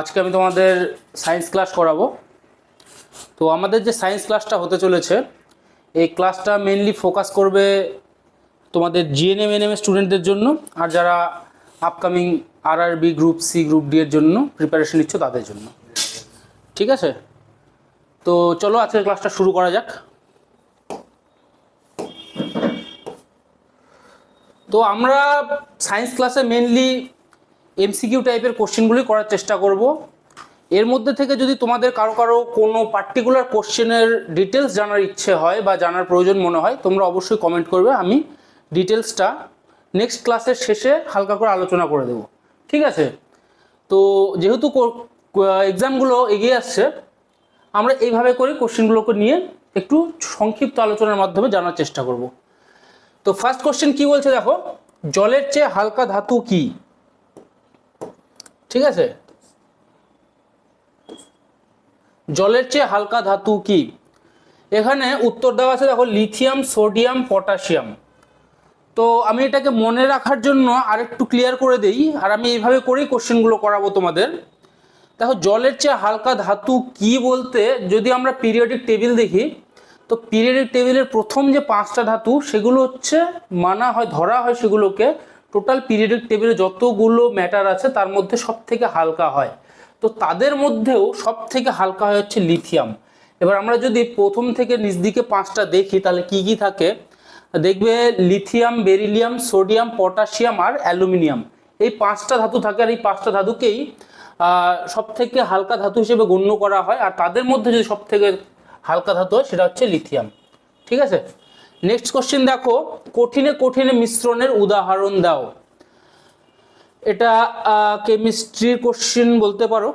আজকে আমি তোমাদের সায়েন্স ক্লাস করাবো। তো আমাদের যে সায়েন্স ক্লাসটা হতে চলেছে, এই ক্লাসটা মেনলি ফোকাস করবে তোমাদের জিএনএম এনএম স্টুডেন্টদের জন্য আর যারা upcoming RRB group C group D এর জন্য প্রিপারেশন নিচ্ছ তাদের জন্য। ঠিক আছে? তো চলো আজকের ক্লাসটা শুরু করা যাক। তো আমরা সায়েন্স ক্লাসে মেনলি এমসিকিউ টাইপের কোশ্চেনগুলি করার চেষ্টা করব। এর মধ্যে থেকে যদি তোমাদের কারও কারও কোনো পার্টিকুলার কোশ্চেনের ডিটেলস জানার ইচ্ছে হয় বা জানার প্রয়োজন মনে হয়, তোমরা অবশ্যই কমেন্ট করবে, আমি ডিটেলসটা নেক্সট ক্লাসের শেষে হালকা করে আলোচনা করে দেব। ঠিক আছে? তো যেহেতু এক্সামগুলো এগিয়ে আসছে, আমরা এইভাবে করে কোশ্চেনগুলোকে নিয়ে একটু সংক্ষিপ্ত আলোচনার মাধ্যমে জানার চেষ্টা করব। তো ফার্স্ট কোশ্চেন কি বলছে দেখো? জলের চেয়ে হালকা ধাতু কি? ঠিক আছে? জলের চেয়ে হালকা ধাতু কি? এখানে উত্তর দেওয়া আছে, দেখো লিথিয়াম সোডিয়াম পটাশিয়াম তো আমি এটাকে মনে রাখার জন্য আরেকটু ক্লিয়ার করে দেই, আর আমি এইভাবে করেই কোশ্চেনগুলো করাবো তোমাদের। দেখো, জলের চেয়ে হালকা ধাতু কি বলতে, যদি আমরা পিরিয়ডিক টেবিল দেখি, তো পিরিয়ডিক টেবিলের প্রথম যে পাঁচটা ধাতু, সেগুলো হচ্ছে, মানা হয়, ধরা হয় সেগুলোকে টোটাল পিরিয়ডিক টেবিলে যতগুলো ম্যাটার আছে, তার মধ্যে সব থেকে হালকা হয়। তো তাদের মধ্যেও সব থেকে হালকা হয় হচ্ছে লিথিয়াম এবার আমরা যদি প্রথম থেকে নিচ দিকে পাঁচটা দেখি, তাহলে কি কি থাকে? দেখবে লিথিয়াম বেরিলিয়াম সোডিয়াম পটাশিয়াম আর অ্যালুমিনিয়াম এই পাঁচটা ধাতু থাকে আর এই পাঁচটা ধাতুকেই সব থেকে হালকা ধাতু হিসেবে গণ্য করা হয়। আর তাদের মধ্যে যদি সব থেকে হালকা ধাতু হয়, সেটা হচ্ছে লিথিয়াম ঠিক আছে? নেক্সট কোশ্চেন দেখো, কঠিনে কঠিনে মিশ্রণের উদাহরণ দাও। এটা কেমিস্ট্রির কোশ্চেন বলতে পারো।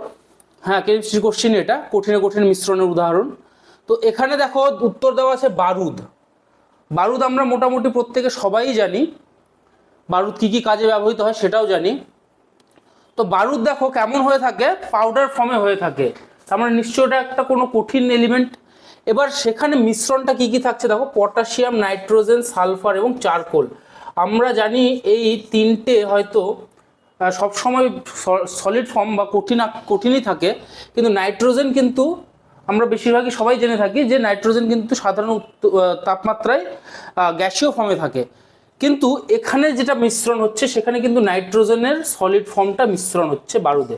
হ্যাঁ কেমিস্ট্রির কোশ্চেন এটা, কঠিনে কঠিন মিশ্রণের উদাহরণ। তো এখানে দেখো, উত্তর দেওয়া আছে বারুদ। বারুদ আমরা মোটামুটি প্রত্যেকে সবাই জানি। বারুদ কি কি কাজে ব্যবহৃত হয় সেটাও জানি। তো বারুদ দেখো কেমন হয়ে থাকে? পাউডার ফর্মে হয়ে থাকে। তার মানে নিশ্চয় এটা একটা কোনো কঠিন এলিমেন্ট এবার সেখানে মিশ্রণটা কি কি থাকছে দেখো, পটাশিয়াম, নাইট্রোজেন, সালফার এবং চারকোল। আমরা জানি এই তিনটে হয়তো সবসময় সলিড ফর্ম বা কঠিন, কঠিনই থাকে, কিন্তু নাইট্রোজেন কিন্তু আমরা বেশিরভাগই সবাই জেনে থাকি যে নাইট্রোজেন কিন্তু সাধারণ তাপমাত্রায় গ্যাসীয় ফর্মে থাকে। কিন্তু এখানে যেটা মিশ্রণ হচ্ছে, সেখানে কিন্তু নাইট্রোজেনের সলিড ফর্মটা মিশ্রণ হচ্ছে বারুদে।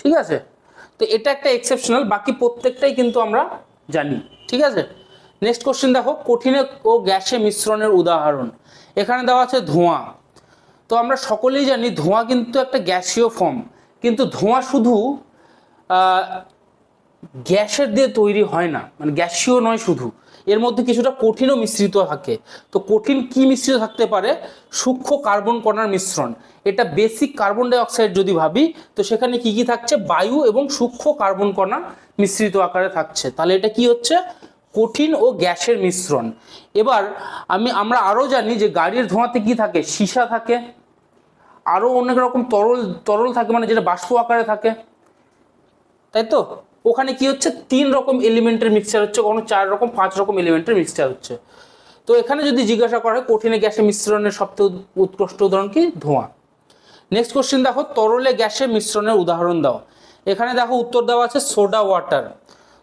ঠিক আছে? তো এটা একটা এক্সেপশনাল বাকি প্রত্যেকটাই কিন্তু আমরা জানি, ঠিক আছে? নেক্সট কোশ্চেন দেখো, কঠিনে ও গ্যাসে মিশ্রণের উদাহরণ। এখানে দেওয়া আছে ধোঁয়া। তো আমরা সকলেই জানি ধোঁয়া কিন্তু একটা গ্যাসীয় ফর্ম কিন্তু ধোঁয়া শুধু গ্যাসের দিয়ে তৈরি হয় না মানে গ্যাসীয় নয় শুধু। এর মধ্যে কিছুটা কঠিনও মিশ্রিত থাকে। তো কঠিন কি মিশ্রিত থাকতে পারে? সূক্ষ্ম কার্বন কণার মিশ্রণ। এটা বেসিক কার্বন ডাই অক্সাইড যদি ভাবি, তো সেখানে কি কি থাকছে? বায়ু এবং সূক্ষ্ম কার্বন কণা মিশ্রিত আকারে থাকছে। তাহলে এটা কি হচ্ছে? কঠিন ও গ্যাসের মিশ্রণ। এবার আমি, আমরা আরও জানি যে গাড়ির ধোঁয়াতে কি থাকে? সীসা থাকে। আরও অনেক রকম তরল তরল থাকে মানে যেটা বাষ্প আকারে থাকে। তাই তো? ওখানে কি হচ্ছে? তিন রকম এলিমেন্টের মিক্সচার হচ্ছে, কখনো চার রকম, পাঁচ রকম এলিমেন্টের মিক্সচার হচ্ছে। তো এখানে যদি জিজ্ঞাসা করা হয়, কঠিনে গ্যাসে মিশ্রণের সবচেয়ে উৎকৃষ্ট উদাহরণ কি? ধোঁয়া। নেক্সট কোশ্চেন দেখো, তরলে গ্যাসে মিশ্রণের উদাহরণ দাও। এখানে দেখো উত্তর দেওয়া আছে সোডা ওয়াটার।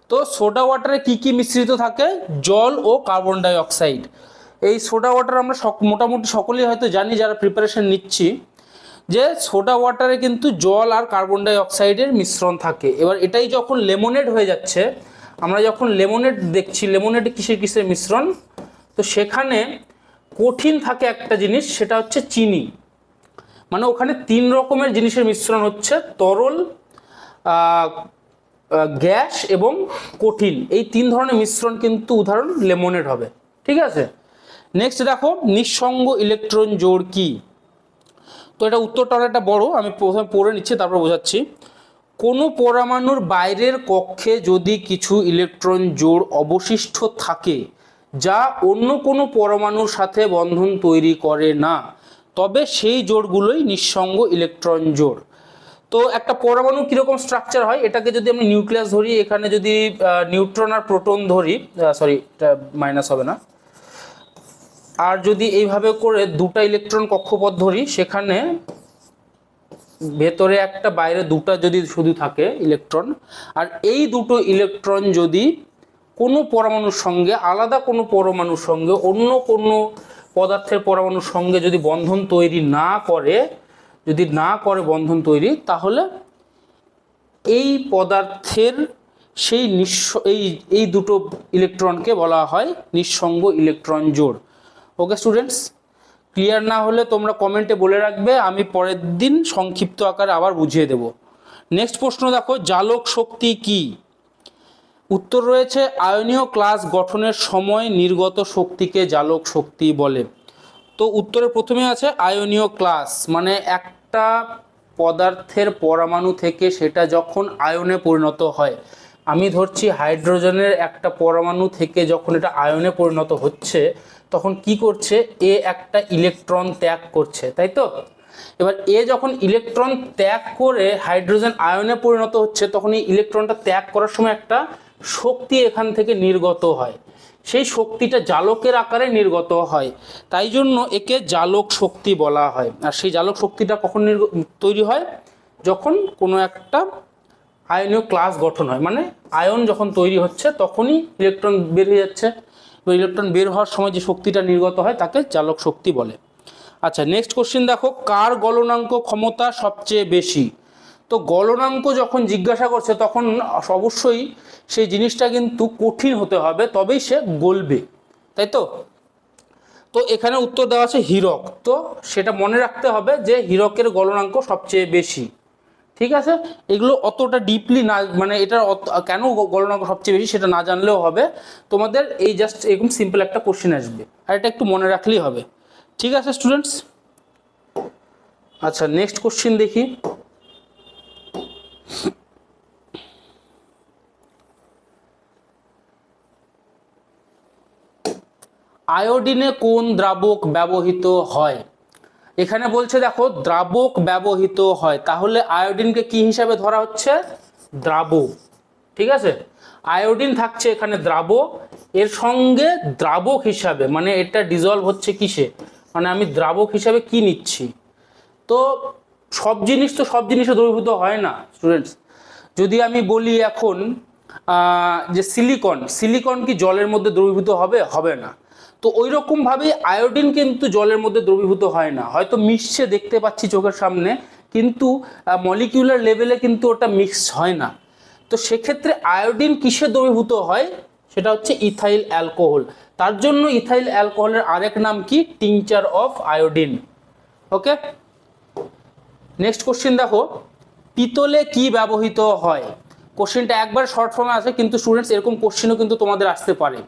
তো সোডা ওয়াটারে কি কি মিশ্রিত থাকে? জল ও কার্বন ডাই অক্সাইড এই সোডা ওয়াটার আমরা মোটামুটি সকলেই হয়তো জানি, যারা প্রিপারেশন নিচ্ছি যে সোডা ওয়াটারে কিন্তু জল আর কার্বন ডাই অক্সাইডের মিশ্রণ থাকে। এবার এটাই যখন লেমনেড হয়ে যাচ্ছে, আমরা যখন লেমনেড দেখছি, লেমনেডে কিসের কিসের মিশ্রণ? তো সেখানে কঠিন থাকে একটা জিনিস, সেটা হচ্ছে চিনি। মানে ওখানে তিন রকমের জিনিসের মিশ্রণ হচ্ছে, তরল গ্যাস এবং কঠিন। এই তিন ধরনের মিশ্রণ কিন্তু উদাহরণ লেমনেড হবে। ঠিক আছে? নেক্সট দেখো, নিঃসঙ্গ ইলেকট্রন জোড় কি? তো এটা উত্তরটা অনেকটা বড়। আমি প্রথমে পড়ে নিচ্ছি, তারপর বোঝাচ্ছি। কোনো পরমাণুর বাইরের কক্ষে যদি কিছু ইলেকট্রন জোড় অবশিষ্ট থাকে, যা অন্য কোনো পরমাণুর সাথে বন্ধন তৈরি করে না, তবে সেই জোড়গুলোই নিঃসঙ্গ ইলেকট্রন জোড়। তো একটা পরমাণু কীরকম স্ট্রাকচার হয়? এটাকে যদি আমি নিউক্লিয়াস ধরি, এখানে যদি নিউট্রন আর প্রোটন ধরি সরি এটা মাইনাস হবে না। আর যদি এইভাবে করে দুটা ইলেকট্রন কক্ষপথ ধরি, সেখানে ভেতরে একটা, বাইরে দুটো যদি শুধু থাকে ইলেকট্রন আর এই দুটো ইলেকট্রন যদি কোনো পরমাণুর সঙ্গে, আলাদা কোনো পরমাণুর সঙ্গে, অন্য কোনো পদার্থের পরমাণুর সঙ্গে যদি বন্ধন তৈরি না করে, যদি না করে বন্ধন তৈরি, তাহলে এই পদার্থের সেই নিঃস, এই এই দুটো ইলেকট্রনকে বলা হয় নিঃসঙ্গ ইলেকট্রন জোড়। ওকে স্টুডেন্টস ক্লিয়ার না হলে তোমরা কমেন্টে বলে রাখবে, আমি পরের দিন সংক্ষিপ্ত আকারে আবার বুঝিয়ে দেব। নেক্সট প্রশ্ন দেখো, জালক শক্তি কি? উত্তর রয়েছে, আয়নীয় ক্লাস গঠনের সময় নির্গত শক্তিকে জালক শক্তি বলে। তো উত্তরে প্রথমে আছে, আয়নীয় ক্লাস মানে একটা পদার্থের পরমাণু থেকে সেটা যখন আয়নে পরিণত হয় আমি ধরছি হাইড্রোজেনের একটা পরমাণু থেকে যখন এটা আয়নে পরিণত হচ্ছে, তখন কি করছে? এ একটা ইলেকট্রন ত্যাগ করছে, তাই তো? এবার এ যখন ইলেকট্রন ত্যাগ করে হাইড্রোজেন আয়নে পরিণত হচ্ছে, তখন এই ইলেকট্রনটা ত্যাগ করার সময় একটা শক্তি এখান থেকে নির্গত হয়। সেই শক্তিটা জালকের আকারে নির্গত হয়। তাই জন্য একে জালক শক্তি বলা হয়। আর সেই জালক শক্তিটা কখন তৈরি হয়? যখন কোনো একটা আয়নীয় ক্লাস গঠন হয়। মানে আয়ন যখন তৈরি হচ্ছে, তখনই ইলেকট্রন বের হয়ে যাচ্ছে। ওই ইলেকট্রন বের হওয়ার সময় যে শক্তিটা নির্গত হয়, তাকে চালক শক্তি বলে। আচ্ছা নেক্সট কোশ্চেন দেখো, কার গলনাঙ্ক ক্ষমতা সবচেয়ে বেশি? তো গলনাঙ্ক যখন জিজ্ঞাসা করছে, তখন অবশ্যই সেই জিনিসটা কিন্তু কঠিন হতে হবে, তবেই সে গলবে তাই তো? তো এখানে উত্তর দেওয়া আছে হীরক। তো সেটা মনে রাখতে হবে যে হীরকের গলনাঙ্ক সবচেয়ে বেশি। ঠিক আছে? এগুলো অতটা ডিপলি না মানে এটা কেন গণনা সবচেয়ে বেশি সেটা না জানলেও হবে। তোমাদের এই জাস্ট এরকম সিম্পল একটা কোশ্চেন আসবে। আর এটা একটু মনে রাখলেই হবে। ঠিক আছে স্টুডেন্টস আচ্ছা নেক্সট কোশ্চেন দেখি। আয়োডিনে কোন দ্রাবক ব্যবহৃত হয়? এখানে বলছে, দেখো, দ্রাবক ব্যবহৃত হয়। তাহলে আয়োডিনকে কি হিসাবে ধরা হচ্ছে? দ্রাবক। ঠিক আছে? আয়োডিন থাকছে এখানে দ্রাবক। এর সঙ্গে দ্রাবক হিসাবে মানে এটা ডিজলভ হচ্ছে কিসে? মানে আমি দ্রাবক হিসাবে কি নিচ্ছি? তো সব জিনিস তো সব জিনিসে দ্রবীভূত হয় না স্টুডেন্টস যদি আমি বলি এখন যে সিলিকন সিলিকন কি জলের মধ্যে দ্রবীভূত হবে? হবে না। তো ওই রকমভাবেই আয়োডিন কিন্তু জলের মধ্যে দ্রবীভূত হয় না। হয়তো মিশছে, দেখতে পাচ্ছি চোখের সামনে, কিন্তু মলিকিউলার লেভেলে কিন্তু ওটা মিক্স হয় না। তো সেক্ষেত্রে আয়োডিন কিসে দ্রবীভূত হয়? সেটা হচ্ছে ইথাইল অ্যালকোহল। তার জন্য ইথাইল অ্যালকোহলের আরেক নাম কি? Tincture of iodine. Okay? Next question দেখো। পিতলে কি ব্যবহৃত হয়? কোশ্চেনটা একবার শর্ট ফর্মে আছে কিন্তু স্টুডেন্টস এরকম কোশ্চেনও কিন্তু তোমাদের আসতে পারে।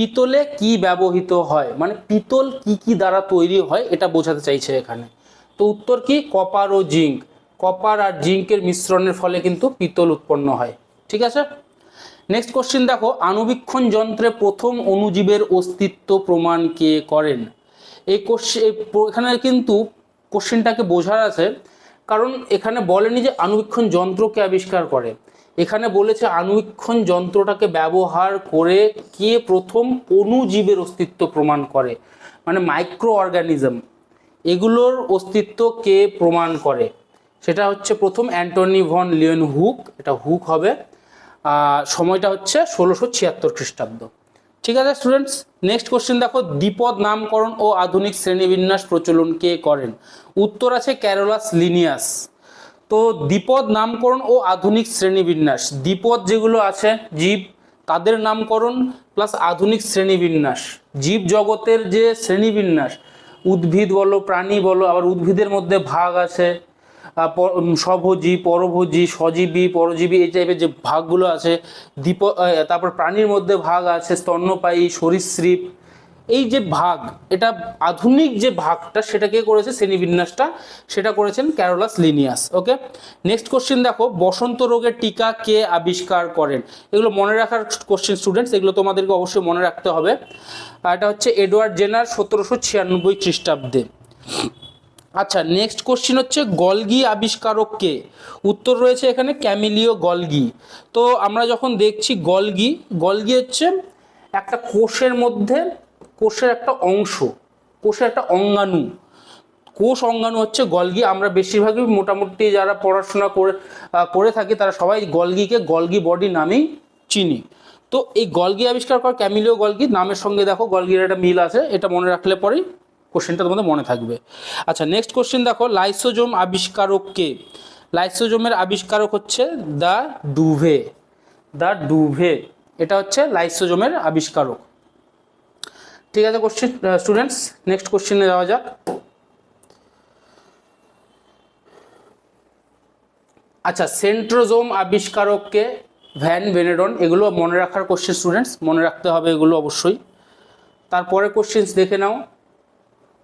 পিতলে কি ব্যবহৃত হয়? মানে পিতল কি কি দ্বারা তৈরি হয়? এটা বোঝাতে চাইছে এখানে। তো উত্তর কি? কপার ও জিঙ্ক। কপার আর জিঙ্কের মিশ্রণের ফলে কিন্তু পিতল উৎপন্ন হয়। ঠিক আছে? নেক্সট কোশ্চেন দেখো। আণুবীক্ষণ যন্ত্রে প্রথম অণুজীবের অস্তিত্ব প্রমাণ কে করেন? এই কোশ্চেন এখানে কিন্তু কোশ্চেনটাকে বোঝার আছে। কারণ এখানে বলেনি যে আণুবীক্ষণ যন্ত্রকে আবিষ্কার করে। এখানে বলেছে আণুবীক্ষণ যন্ত্রটাকে ব্যবহার করে কে প্রথম অণুজীবের অস্তিত্ব প্রমাণ করে মানে মাইক্রো অর্গানিজম এগুলোর অস্তিত্ব কে প্রমাণ করে? সেটা হচ্ছে প্রথম অ্যান্টনি ভন লিওন হুক, এটা হুক হবে সময়টা হচ্ছে ষোলোশো ছিয়াত্তর খ্রিস্টাব্দ। ঠিক আছে স্টুডেন্টস নেক্সট কোশ্চেন দেখো, দ্বিপদ নামকরণ ও আধুনিক শ্রেণীবিন্যাস প্রচলন কে করেন? উত্তর আছে ক্যারোলাস লিনিয়াস তো দ্বিপদ নামকরণ ও আধুনিক শ্রেণীবিন্যাস। দ্বিপদ যেগুলো আছে, জীব, তাদের নামকরণ প্লাস আধুনিক শ্রেণীবিন্যাস। জীব জগতের যে শ্রেণীবিন্যাস, উদ্ভিদ বলো, প্রাণী বলো, আবার উদ্ভিদের মধ্যে ভাগ আছে স্বভোজী, পরভোজী সজীবী পরজীবী, এই টাইপের যে ভাগগুলো আছে, দ্বীপ তারপর প্রাণীর মধ্যে ভাগ আছে, স্তন্যপায়ী, সরীসৃপ এই যে ভাগ, এটা আধুনিক যে ভাগটা সেটা কে করেছে শ্রেণীবিন্যাসটা, সেটা করেছেন Carolus Linnaeus, okay? Next question দেখো, বসন্ত রোগের টিকা কে আবিষ্কার করেন? এগুলো মনে রাখার কোশ্চেন স্টুডেন্টস এগুলো তোমাদেরকে অবশ্যই মনে রাখতে হবে। আর এটা হচ্ছে এডওয়ার্ড জেনার সতেরোশো ছিয়ানব্বই খ্রিস্টাব্দে। আচ্ছা নেক্সট কোশ্চেন হচ্ছে, গলগি আবিষ্কারক কে? উত্তর রয়েছে এখানে ক্যামিলিও গলগি। তো আমরা যখন দেখছি গলগি গলগি হচ্ছে একটা কোষের মধ্যে কোষের একটা অংশ, কোষের একটা অঙ্গাণু। কোষ অঙ্গাণু হচ্ছে গলগি। আমরা বেশিরভাগই মোটামুটি যারা পড়াশোনা করে করে থাকি, তারা সবাই গলগিকে গলগি বডি নামেই চিনি। তো এই গলগি আবিষ্কার করা ক্যামিলিও গলগি। নামের সঙ্গে দেখো গলগির একটা মিল আছে, এটা মনে রাখলে পরেই কোশ্চেনটা তোমাদের মনে থাকবে। আচ্ছা নেক্সট কোশ্চেন দেখো লাইসোজোম আবিষ্কারককে। লাইসোজোমের আবিষ্কারক হচ্ছে দ্য ডুভে। দ্য ডুভে, এটা হচ্ছে লাইসোজোমের আবিষ্কারক। ঠিক আছে কোশ্চেন স্টুডেন্টস নেক্সট কোশ্চেনে যাওয়া যাক। আচ্ছা সেন্ট্রোজোম আবিষ্কারককে ভ্যান ভেনেডন এগুলো মনে রাখার কোশ্চেন স্টুডেন্টস মনে রাখতে হবে এগুলো অবশ্যই। তারপরে কোশ্চেন্স দেখে নাও।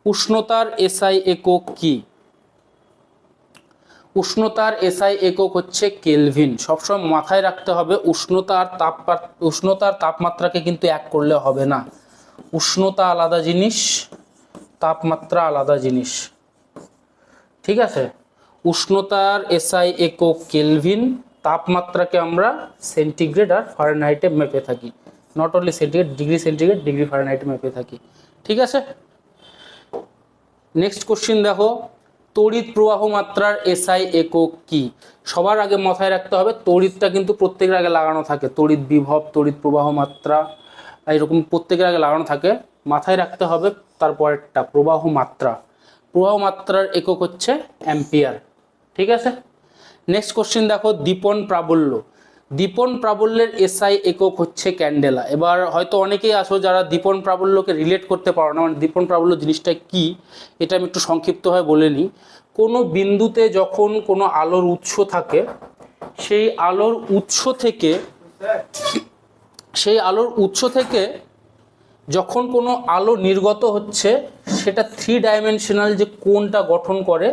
উষ্ণতার এসআই একক কি? উষ্ণতার এসআই একক হচ্ছে কেলভিন। সবসময় মাথায় রাখতে হবে, উষ্ণতার আর তাপ উষ্ণতার তাপমাত্রাকে কিন্তু এক করলে হবে না। উষ্ণতা আলাদা জিনিস, তাপমাত্রা আলাদা জিনিস। ঠিক আছে? উষ্ণতার এসআই একক কেলভিন, তাপমাত্রাকে আমরা সেন্টিগ্রেড আর ফারেনহাইটে মেপে থাকি। Not only centigrade, degree centigrade, degree ফারেনহাইটে মেপে থাকি। ঠিক আছে? নেক্সট কোশ্চিন দেখো, তড়িৎ প্রবাহ মাত্রার এসআই একক কি? সবার আগে মাথায় রাখতে হবে, তড়িৎটা কিন্তু প্রত্যেকের আগে লাগানো থাকে। তড়িৎ বিভব, তড়িৎ প্রবাহ মাত্রা। এরকম প্রত্যেকের আগে লাগানো থাকে। মাথায় রাখতে হবে তারপরেরটা, প্রবাহ মাত্রা। প্রবাহ মাত্রার একক হচ্ছে অ্যাম্পিয়ার। ঠিক আছে? নেক্সট কোশ্চেন দেখো দীপন প্রাবল্য। দীপন প্রাবল্যের এসআই একক হচ্ছে ক্যান্ডেলা এবার হয়তো অনেকেই আসো যারা দীপন প্রাবল্যকে রিলেট করতে পারো না মানে দীপন প্রাবল্য জিনিসটা কি, এটা আমি একটু সংক্ষিপ্তভাবে বলে নিই। কোনো বিন্দুতে যখন কোনো আলোর উৎস থাকে, সেই আলোর উৎস থেকে সেই আলোর উৎস থেকে যখন কোনো আলো নির্গত হচ্ছে, সেটা থ্রি ডাইমেনশনাল যে কোনটা গঠন করে,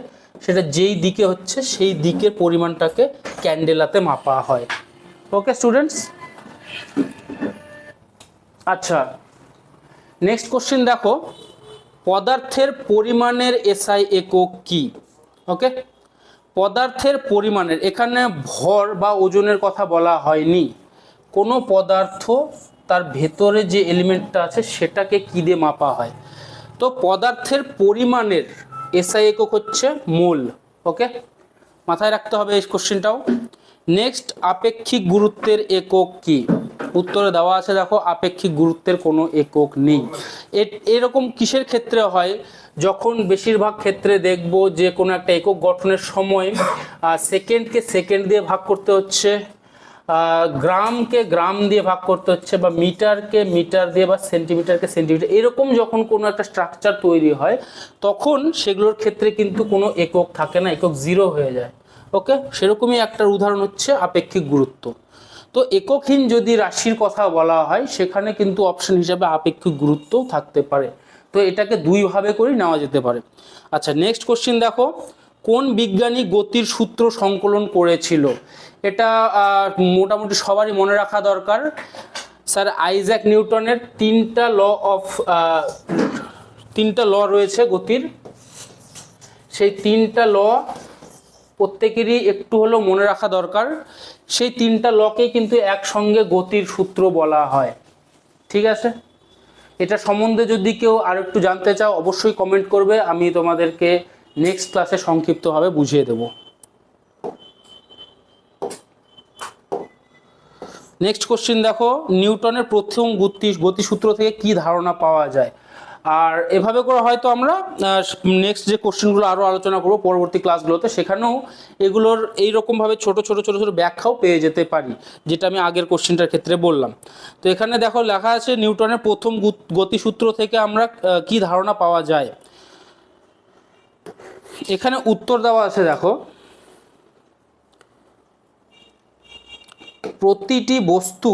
সেটা যেই দিকে হচ্ছে, সেই দিকের পরিমাণটাকে ক্যান্ডেলাতে মাপা হয়। ওকে স্টুডেন্টস আচ্ছা নেক্সট কোশ্চেন দেখো। পদার্থের পরিমাণের এসআই একক কি? ওকে পদার্থের পরিমাণের, এখানে ভর বা ওজনের কথা বলা হয়নি। কোনো পদার্থ তার ভেতরে যে এলিমেন্টটা আছে সেটাকে কী দিয়ে মাপা হয়? তো পদার্থের পরিমাণের এসআই একক হচ্ছে মোল, ওকে? মাথায় রাখতে হবে এই কোশ্চেনটাও। নেক্সট, আপেক্ষিক গুরুত্বের একক কি? উত্তরে দেওয়া আছে, দেখো, আপেক্ষিক গুরুত্বের কোনো একক নেই। এরকম কিসের ক্ষেত্রে হয়? যখন বেশিরভাগ ক্ষেত্রে দেখব যে কোনো একটা একক গঠনের সময় সেকেন্ডকে সেকেন্ড দিয়ে ভাগ করতে হচ্ছে। গ্রামকে গ্রাম দিয়ে ভাগ করতে হচ্ছে বা মিটারকে মিটার দিয়ে বা সেন্টিমিটারকে সেন্টিমিটার, এরকম যখন কোনো একটা স্ট্রাকচার তৈরি হয়, তখন সেগুলোর ক্ষেত্রে কিন্তু কোনো একক থাকে না, একক জিরো হয়ে যায়। ওকে সেরকমই একটা উদাহরণ হচ্ছে আপেক্ষিক গুরুত্ব। তো এককহীন যদি রাশির কথা বলা হয়, সেখানে কিন্তু অপশন হিসাবে আপেক্ষিক গুরুত্বও থাকতে পারে। তো এটাকে দুইভাবে করেই নেওয়া যেতে পারে। আচ্ছা নেক্সট কোশ্চিন দেখো। কোন বিজ্ঞানী গতির সূত্র সংকলন করেছিল? এটা মোটামুটি সবারই মনে রাখা দরকার। স্যার, আইজ্যাক নিউটনের তিনটা ল অফ তিনটা ল রয়েছে গতির। সেই তিনটা ল প্রত্যেকেরই একটু হলেও মনে রাখা দরকার। সেই তিনটা লকে কিন্তু একসঙ্গে গতির সূত্র বলা হয়। ঠিক আছে? এটা সম্বন্ধে যদি কেউ আর একটু জানতে চাও, অবশ্যই কমেন্ট করবে। আমি তোমাদেরকে নেক্সট ক্লাসে সংক্ষিপ্তভাবে বুঝিয়ে দেব। নেক্সট কোশ্চেন দেখো, নিউটনের প্রথম গতি গতিসূত্র থেকে কি ধারণা পাওয়া যায়? আর এভাবে করে হয়তো আমরা নেক্সট যে কোশ্চেনগুলো আরও আলোচনা করব পরবর্তী ক্লাসগুলোতে সেখানেও এগুলোর এইরকমভাবে ছোট ছোট ছোট ছোট ব্যাখ্যাও পেয়ে যেতে পারি, যেটা আমি আগের কোশ্চেনটার ক্ষেত্রে বললাম। তো এখানে দেখো লেখা আছে, নিউটনের প্রথম গতিসূত্র থেকে আমরা কি ধারণা পাওয়া যায়? এখানে উত্তর দেওয়া আছে দেখো প্রতিটি বস্তু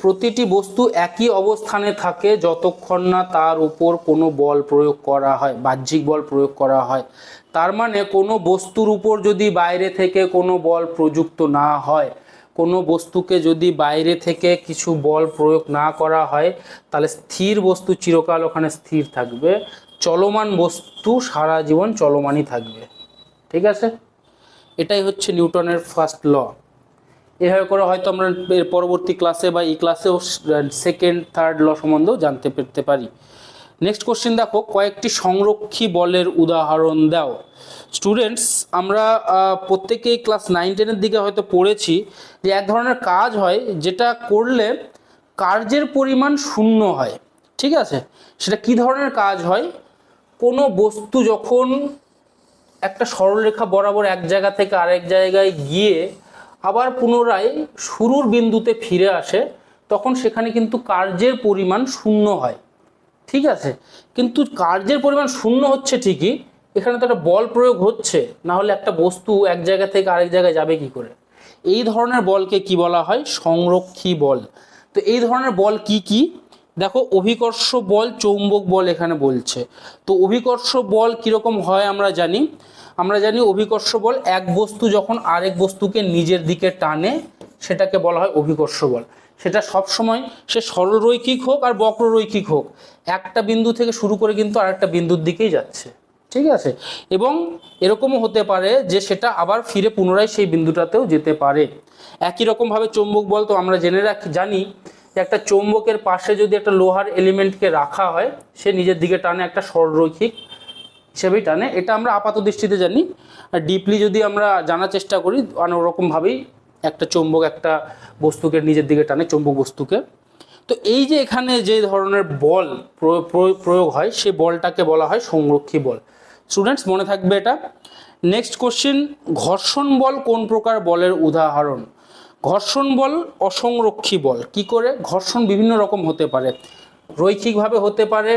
প্রতিটি বস্তু একই অবস্থানে থাকে যতক্ষণ না তার উপর কোনো বল প্রয়োগ করা হয়, বাহ্যিক বল প্রয়োগ করা হয়। তার মানে কোনো বস্তুর উপর যদি বাইরে থেকে কোনো বল প্রযুক্ত না হয়, কোনো বস্তুকে যদি বাইরে থেকে কিছু বল প্রয়োগ না করা হয়, তাহলে স্থির বস্তু চিরকাল ওখানে স্থির থাকবে। চলমান বস্তু সারা জীবন চলমানই থাকবে। ঠিক আছে? এটাই হচ্ছে নিউটনের ফার্স্ট ল এভাবে করে হয়তো আমরা পরবর্তী ক্লাসে বা এই ক্লাসেও সেকেন্ড থার্ড ল সম্বন্ধেও জানতে পেরতে পারি। নেক্সট কোশ্চেন দেখো, কয়েকটি সংরক্ষী বলের উদাহরণ দাও। স্টুডেন্টস আমরা প্রত্যেকেই ক্লাস নাইন টেনের দিকে হয়তো পড়েছি যে এক ধরনের কাজ হয় যেটা করলে কার্যের পরিমাণ শূন্য হয়। ঠিক আছে? সেটা কি ধরনের কাজ হয়? কোনো বস্তু যখন একটা সরলরেখা বরাবর এক জায়গা থেকে আরেক জায়গায় গিয়ে আবার পুনরায় শুরুর বিন্দুতে ফিরে আসে, তখন সেখানে কিন্তু কার্যের পরিমাণ শূন্য হয়। ঠিক আছে? কিন্তু কার্যের পরিমাণ শূন্য হচ্ছে ঠিকই, এখানে তো একটা বল প্রয়োগ হচ্ছে না হলে একটা বস্তু এক জায়গা থেকে আরেক জায়গায় যাবে কি করে? এই ধরনের বলকে কি বলা হয়? সংরক্ষী বল। তো এই ধরনের বল কি কি? দেখো, অভিকর্ষ বল চৌম্বক বল এখানে বলছে। তো অভিকর্ষ বল কীরকম হয় আমরা জানি। আমরা জানি অভিকর্ষ বল এক বস্তু যখন আরেক বস্তুকে নিজের দিকে টানে, সেটাকে বলা হয় অভিকর্ষ বল। সেটা সব সময় সে সরলরৈখিক হোক আর বক্ররৈখিক হোক, একটা বিন্দু থেকে শুরু করে কিন্তু আরেকটা বিন্দুর দিকেই যাচ্ছে। ঠিক আছে? এবং এরকমও হতে পারে যে সেটা আবার ফিরে পুনরায় সেই বিন্দুটাতেও যেতে পারে। একই রকমভাবে চৌম্বক বল তো আমরা জেনে রাখি, জানি। একটা চৌম্বকের পাশে যদি একটা লোহার এলিমেন্টকে রাখা হয়, সে নিজের দিকে টানে একটা সরলরৈখিক হিসেবেই টানে। এটা আমরা আপাত দৃষ্টিতে জানি। আর ডিপলি যদি আমরা জানার চেষ্টা করি ওরকমভাবেই একটা চৌম্বক একটা বস্তুকে নিজের দিকে টানে, চৌম্বক বস্তুকে। তো এই যে এখানে যে ধরনের বল প্রয়- প্রয়- প্রয়োগ হয়, সে বলটাকে বলা হয় সংরক্ষী বল। স্টুডেন্টস মনে থাকবে এটা। নেক্সট কোশ্চেন ঘর্ষণ বল কোন প্রকার বলের উদাহরণ? ঘর্ষণ বল, অসংরক্ষী বল। কি করে? ঘর্ষণ বিভিন্ন রকম হতে পারে। রৈখিকভাবে হতে পারে,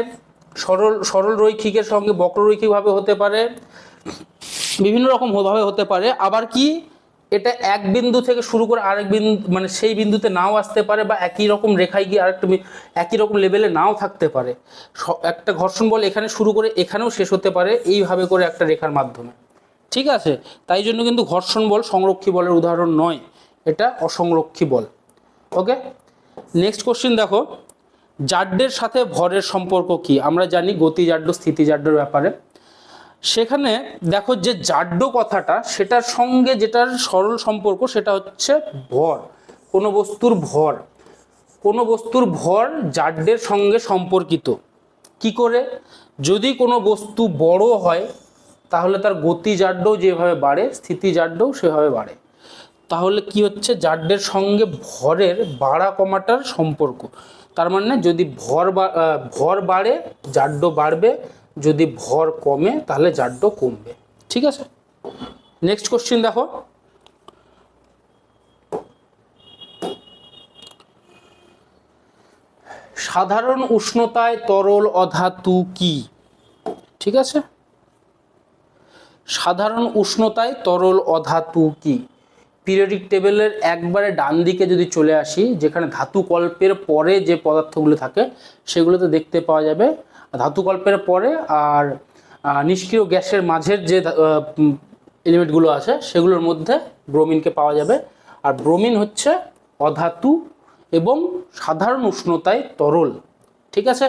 সরল সরল রৈখিকের সঙ্গে বক্ররৈখিকভাবে হতে পারে, বিভিন্ন রকম ভাবে হতে পারে। আবার কি? এটা এক বিন্দু থেকে শুরু করে আরেক বিন্দু মানে সেই বিন্দুতে নাও আসতে পারে বা একই রকম রেখায় গিয়ে আরেকটা একই রকম লেভেলে নাও থাকতে পারে। একটা ঘর্ষণ বল এখানে শুরু করে এখানেও শেষ হতে পারে এইভাবে করে একটা রেখার মাধ্যমে। ঠিক আছে? তাই জন্য কিন্তু ঘর্ষণ বল, সংরক্ষী বলের উদাহরণ নয়। এটা অসংরক্ষী বল। ওকে নেক্সট কোশ্চেন দেখো জাড্ডের সাথে ভরের সম্পর্ক কি? আমরা জানি গতি জাড্য স্থিতি জাড্যের ব্যাপারে। সেখানে দেখো যে জাড্য কথাটা, সেটার সঙ্গে যেটার সরল সম্পর্ক, সেটা হচ্ছে ভর। কোনো বস্তুর ভর। কোনো বস্তুর ভর জাড্যের সঙ্গে সম্পর্কিত। কি করে? যদি কোনো বস্তু বড় হয়, তাহলে তার গতি জাড্যও যেভাবে বাড়ে স্থিতি জাড্যও সেভাবে বাড়ে। তাহলে কি হচ্ছে? জাড্যের সঙ্গে ভরের বাড়া কমাটার সম্পর্ক। তার মানে যদি ভর ভর বাড়ে জাড্য বাড়বে, যদি ভর কমে, তাহলে জাড্য কমবে। ঠিক আছে? নেক্সট কোশ্চেন দেখো। সাধারণ উষ্ণতায় তরল অধাতু কি? ঠিক আছে? সাধারণ উষ্ণতায় তরল অধাতু কি? পিরিয়ডিক টেবিলের একবারে ডান দিকে যদি চলে আসি, যেখানে ধাতু কল্পের পরে যে পদার্থগুলো থাকে, সেগুলোতে দেখতে পাওয়া যাবে। ধাতু কল্পের পরে আর নিষ্ক্রিয় গ্যাসের মাঝের যে এলিমেন্টগুলো আছে, সেগুলোর মধ্যে ব্রোমিনকে পাওয়া যাবে। আর ব্রোমিন হচ্ছে অধাতু এবং সাধারণ উষ্ণতায় তরল। ঠিক আছে?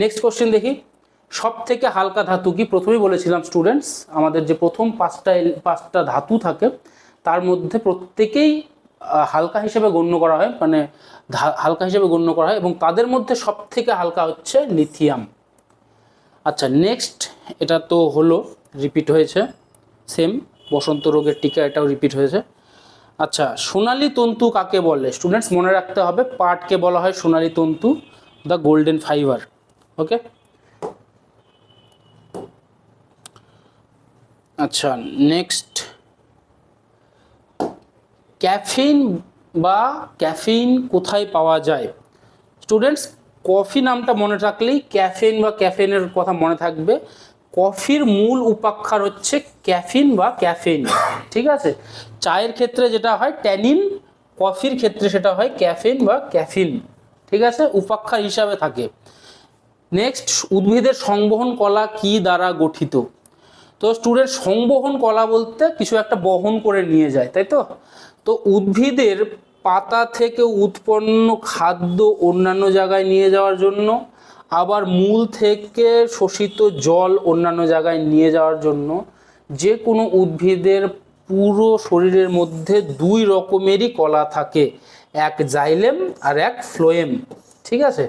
নেক্সট কোশ্চেন দেখি। সব থেকে হালকা ধাতু কি? প্রথমেই বলেছিলাম স্টুডেন্টস আমাদের যে প্রথম পাঁচটা পাঁচটা ধাতু থাকে তার মধ্যে প্রত্যেকেই হালকা হিসেবে গণ্য করা হয় মানে হালকা হিসেবে গণ্য করা হয় এবং তাদের মধ্যে সব থেকে হালকা হচ্ছে লিথিয়াম। আচ্ছা নেক্সট এটা তো হলো রিপিট হয়েছে সেম বসন্ত রোগের টিকা এটাও রিপিট হয়েছে। আচ্ছা সোনালি তন্তু কাকে বলে? স্টুডেন্টস মনে রাখতে হবে, পাটকে বলা হয় সোনালি তন্তু দ্য গোল্ডেন ফাইবার ওকে আচ্ছা নেক্সট ক্যাফিন বা ক্যাফিন কোথায় পাওয়া যায়? স্টুডেন্টস কফি নামটা মনে রাখলেই ক্যাফেন বা ক্যাফেনের কথা মনে থাকবে। কফির মূল উপাক্ষার হচ্ছে ক্যাফিন বা ক্যাফেন, ঠিক আছে? চায়ের ক্ষেত্রে যেটা হয় ট্যানিন, কফির ক্ষেত্রে সেটা হয় ক্যাফেন বা ক্যাফিন, ঠিক আছে? উপাক্ষার হিসাবে থাকে। নেক্সট উদ্ভিদের সংবহন কলা কি দ্বারা গঠিত? তো স্টুডেন্ট সংবহন কলা বলতে কিছু একটা বহন করে নিয়ে যায়, তাই তো? তো উদ্ভিদের পাতা থেকে উৎপন্ন খাদ্য অন্যান্য জায়গায় নিয়ে যাওয়ার জন্য, আবার মূল থেকে শোষিত জল অন্যান্য জায়গায় নিয়ে যাওয়ার জন্য যে কোনো উদ্ভিদের পুরো শরীরের মধ্যে দুই রকমেরই কলা থাকে, এক জাইলেম আর এক ফ্লোয়েম, ঠিক আছে?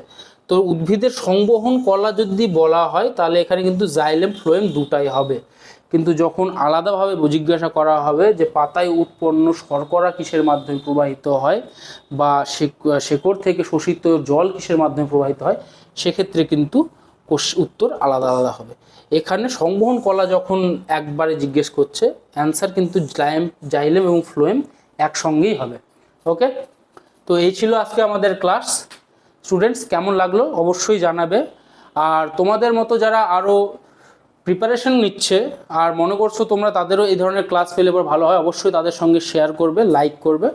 তো উদ্ভিদের সংবহন কলা যদি বলা হয়, তাহলে এখানে কিন্তু জাইলেম, ফ্লোয়েম দুটাই হবে। কিন্তু যখন আলাদাভাবে জিজ্ঞাসা করা হবে যে পাতায় উৎপন্ন শর্করা কিসের মাধ্যমে প্রবাহিত হয় বা শেক- শেকড় থেকে শোষিত জল কিসের মাধ্যমে প্রবাহিত হয়, সেক্ষেত্রে কিন্তু উত্তর আলাদা আলাদা হবে। এখানে সংবহন কলা যখন একবারে জিজ্ঞেস করছে, অ্যান্সার কিন্তু জাইম জাইলেম এবং ফ্লোয়েম একসঙ্গেই হবে। ওকে? তো এই ছিল আজকে আমাদের ক্লাস। স্টুডেন্টস, কেমন লাগল? অবশ্যই জানাবে। আর তোমাদের মতো যারা আরও প্রিপারেশন নিচ্ছে, আর মনে করছ তোমরা তাদেরও এই ধরনের ক্লাস পেলে পর ভালো হয়, অবশ্যই তাদের সঙ্গে শেয়ার করবে লাইক করবে,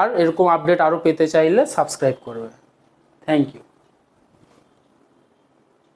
আর এরকম আপডেট আরও পেতে চাইলে সাবস্ক্রাইব করবে। Thank you